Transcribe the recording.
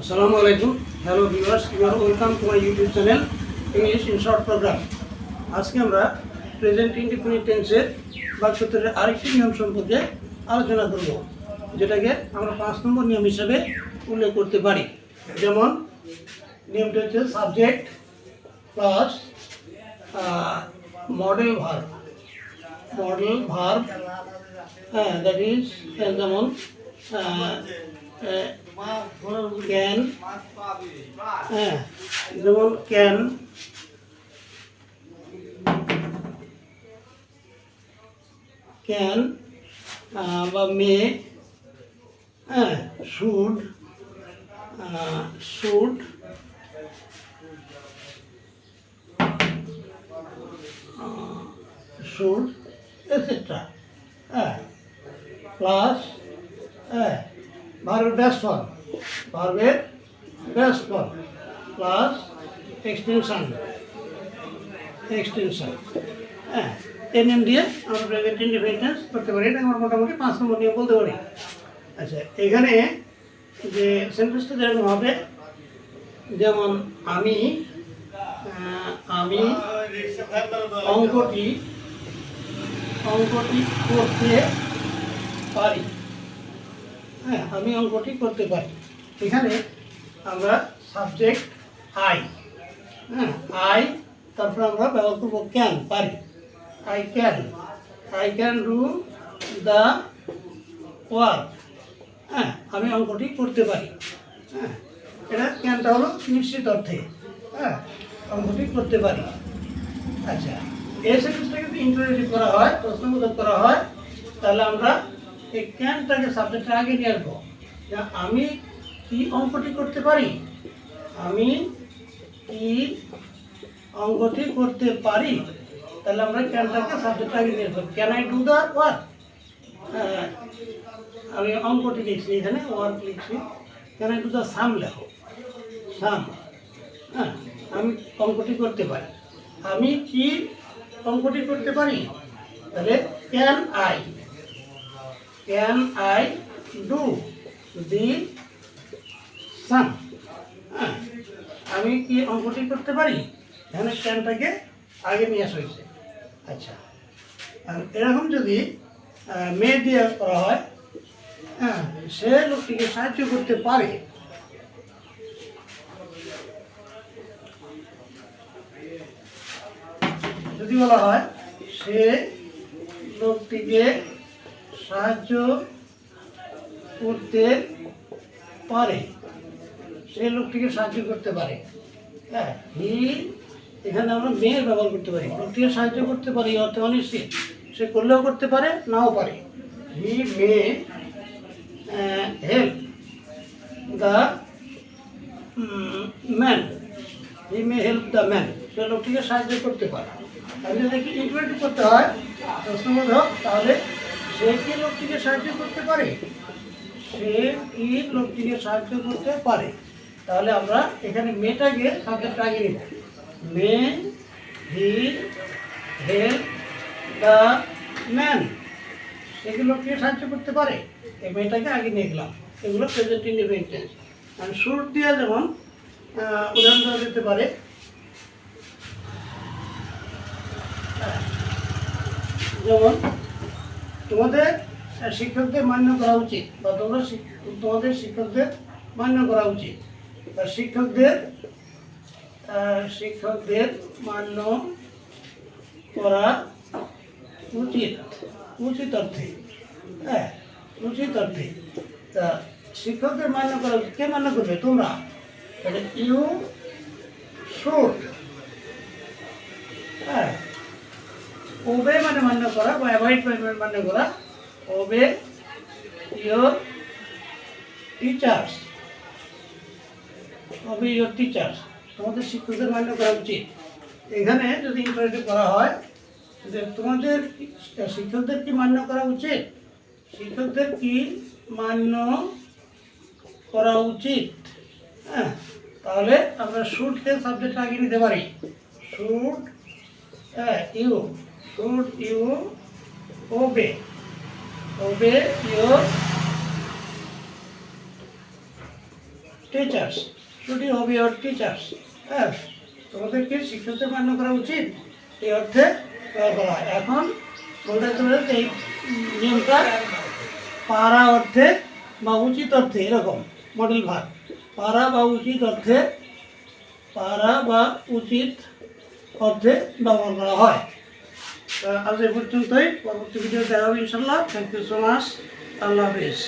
আসসালামু আলাইকুম। Hello viewers you welcome to my YouTube channel English in short program আজকে আমরা প্রেজেন্ট ইন্ডিপেন্ডেন্ট টেন্সের বাক্যসূত্রের আরেকটি নিয়ম সম্পর্কে আলোচনা করব, যেটাকে আমরা পাঁচ নম্বর নিয়ম হিসাবে উল্লেখ করতে পারি। যেমন, নিয়মটা হচ্ছে subject plus modal verb modal verb হ্যাঁ দ্যাট ইজ যেমন ক্যান হ্যাঁ যেমন ক্যান ক্যান বা মে হ্যাঁ শুড শুড শুড এটসেট্রা হ্যাঁ প্লাস হ্যাঁ ভার্বের বেস্ট ফর্ম ভার্বের base form plus extension extension হ্যাঁ এই নিয়ম দিয়ে আমরা প্রেজেন্ট ইন্ডিপেন্ডেন্স করতে পারি, এটা আমরা মোটামুটি পাঁচ নম্বর নিয়ম বলতে পারি। আচ্ছা এখানে যে সেন্টেন্সটা যেরকম হবে, যেমন আমি আমি অঙ্কটি অঙ্কটি করতে পারি। হ্যাঁ আমি অঙ্কটি করতে পারি। এখানে আমরা সাবজেক্ট আই হ্যাঁ আই তারপর আমরা ব্যবহার করব ক্যান পারি। I can I can do the work হ্যাঁ আমি অঙ্কটি করতে পারি। হ্যাঁ এটা ক্যানটা হলো নিশ্চিত অর্থে হ্যাঁ অঙ্কটি করতে পারি। আচ্ছা। এই যদি ইন্টারেটিভ করা হয়, প্রশ্নবোধক করা হয়, তাহলে আমরা এই ক্যানটাকে সাবজেক্টটা আগে নিয়ে আসব। আমি কি অঙ্কটি করতে পারি? আমি কি অঙ্কটি করতে পারি? তাহলে আমরা ক্যানটাকে সাবজেক্টটা আগে নিয়ে আসব। Can I do the work আমি অঙ্কটি লিখছি এখানে ওয়ার্ক লিখছি। Can I do the sum লেখো? সাম হ্যাঁ আমি অঙ্কটি করতে পারি। আমি কি অঙ্কটি করতে পারি? তাহলে can I can I do the sum আমি কি অঙ্কটি করতে পারি? এখানে ক্যানটাকে আগে নিয়ে আসা হয়েছে। আচ্ছা আর এরকম যদি মেয়ে দিয়ে করা হয় হ্যাঁ সে লোকটিকে সাহায্য করতে পারে যদি বলা হয়, সে লোকটিকে সাহায্য করতে পারে। সে লোকটিকে সাহায্য করতে পারে। হ্যাঁ এখানে আমরা মেয়ের ব্যবহার করতে পারি। লোকটিকে সাহায্য করতে পারি অর্থে অনিশ্চিত। সে করলেও করতে পারে, নাও পারে। He, may help the man. He may help the man সে লোকটিকে সাহায্য করতে পারে। তাহলে যদি ইন্টারেটিভ করতে হয়। প্রশ্নবোধক তাহলে সে কি লোকটিকে সাহায্য করতে পারে? সে কি লোকটিকে সাহায্য করতে পারে? তাহলে আমরা এখানে মেয়েটাকে সাবজেক্ট আগে নিব। May he help the man সে কি লোকটিকে সাহায্য করতে পারে? এই মেয়েটাকে আগে নিয়ে গেলাম। এগুলো প্রেজেন্ট ইন্ডিপেন্ডেন্স আর সুর দেওয়া যেমন উদাহরণ দেওয়া যেতে পারে। যেমন, তোমাদের শিক্ষকদের মান্য করা উচিত, বা তোমরা তোমাদের শিক্ষকদের মান্য করা উচিত। শিক্ষকদের শিক্ষকদের মান্য করা উচিত উচিত অর্থে। হ্যাঁ উচিত অর্থে। তা, শিক্ষকদের মান্য করা উচিত। কে মান্য করবে? তোমরা। তাহলে ইউ হ্যাঁ। ওবে মানে মান্য করা, বা অ্যাভয়েড মানে মান্য করা, obey your teachers. Obey your teachers. তোমাদের শিক্ষকদের মান্য করা উচিত। এখানে যদি ইন্টারেটিভ করা হয়, যে তোমাদের শিক্ষকদের কি মান্য করা উচিত? শিক্ষকদের কি মান্য করা উচিত? হ্যাঁ। তাহলে আমরা শুটকে সাবজেক্ট আগে নিতে পারি। শুট হ্যাঁ you should you obey obey your teachers ছুটি হবে ইয়োর টিচার্স হ্যাঁ তোমাদেরকে শিক্ষকদের মান্য করা উচিত এই অর্থে করা এখন বলতে চলে এই নিয়মটা পারা অর্থে বা উচিত অর্থে এরকম মডেল ভাগ। পারা বা উচিত অর্থে পারা বা উচিত অর্থে ব্যবহার করা হয়। আজ এ পর্যন্তই। পরবর্তী ভিডিও দেখা হবে ইনশাল্লাহ থ্যাংক ইউ সো মাচ আল্লাহ হাফিজ।